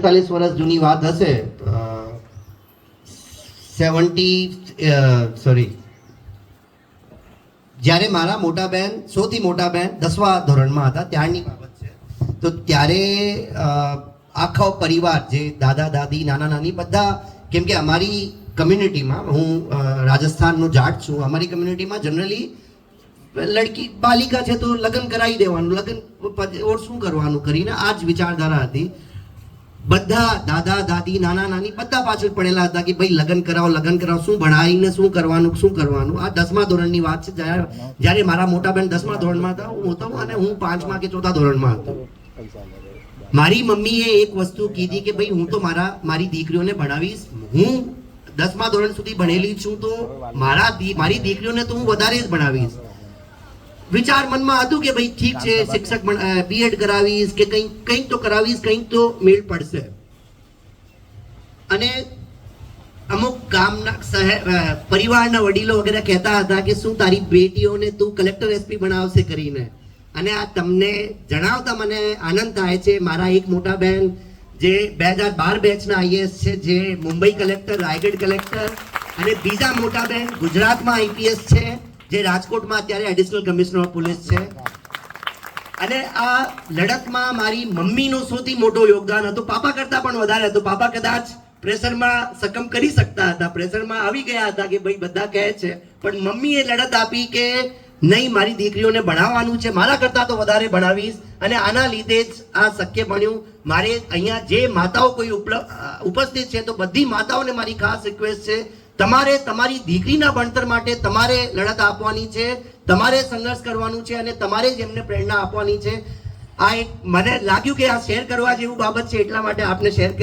પિસ્તાલીસ વર્ષ જૂની વાત હશે સેવન્ટી સોરી જ્યારે મારા મોટા બહેન સૌથી મોટા બહેન દસમા ધોરણમાં હતા ત્યારની બાબત છે। તો ત્યારે આખો પરિવાર જે દાદા દાદી નાના નાની બધા કેમ કે અમારી કમ્યુનિટીમાં હું રાજસ્થાનનું જાટ છું અમારી કમ્યુનિટીમાં જનરલી લડકી બાલિકા છે તો લગ્ન કરાવી દેવાનું લગ્ન ઓર શું કરવાનું કરીને આ જ વિચારધારા હતી બધા દાદા, દાદી, નાના, નાની બધા પાછળ પડેલા હતા કે ભાઈ લગ્ન કરાવો લગ્ન કરાવો, શું ભણાવીને શું કરવાનું શું કરવાનું? આ દસમા ધોરણની વાત છે, જ્યારે મારા મોટા બેન દસમા ધોરણમાં હતા, હું હતો અને હું પાંચમા કે ચોથા ધોરણમાં હતો. મારી મમ્મીએ એક વસ્તુ કીધી કે ભાઈ હું તો મારા મારી દીકરીઓને ભણાવીશ. હું દસમા ધોરણ સુધી ભણેલી છું તો મારા મારી દીકરીઓને તો હું વધારે જ ભણાવીશ. વિચાર મનમાં હતું કે ભાઈ ઠીક છે શિક્ષક બીએડ કરાવીશ કે કંઈક કંઈક તો કરાવીશ કંઈક તો મેળ પડશે. અને અમુક ગામના શહેર પરિવારના વડીલો વગેરે કહેતા હતા કે શું તારી બેટીઓને તું કલેક્ટર એસપી બનાવશે કરીને. અને આ તમને જણાવતા મને આનંદ થાય છે. મારા એક મોટા બહેન જે બે હજાર બાર બેચના આઈએએસ છે જે મુંબઈ કલેક્ટર રાયગઢ કલેક્ટર અને બીજા મોટા બહેન ગુજરાતમાં આઈપીએસ છે. જે રાજકોટમાં અત્યારે એડિશનલ કમિશનર ઓફ પોલીસ છે. અને આ લડતમાં મારી મમ્મીનું સૌથી મોટું યોગદાન હતું. પાપા કરતા પણ વધારે હતું. પાપા કદાચ પ્રેશરમાં સકમ કરી શકતા હતા. પ્રેશરમાં આવી ગયા હતા કે ભાઈ બધા કહે છે, પણ મમ્મીએ લડત આપી કે નહીં, મારી દીકરીઓને ભણાવવાનું છે. મારા કરતા તો વધારે ભણાવીશ. અને આના લીધે જ આ શક્ય બન્યું. મારે અહીંયા જે માતાઓ કોઈ ઉપસ્થિત છે તો બધી માતાઓને મારી ખાસ રિક્વેસ્ટ છે તમારે તમારી દીકરીના ભણતર માટે તમારે લડત આપવાની છે, તમારે સંઘર્ષ કરવાનું છે અને તમારે જ એમને પ્રેરણા આપવાની છે. આ એક મને લાગ્યું કે આ શેર કરવા જેવું બાબત છે, એટલા માટે આપને શેર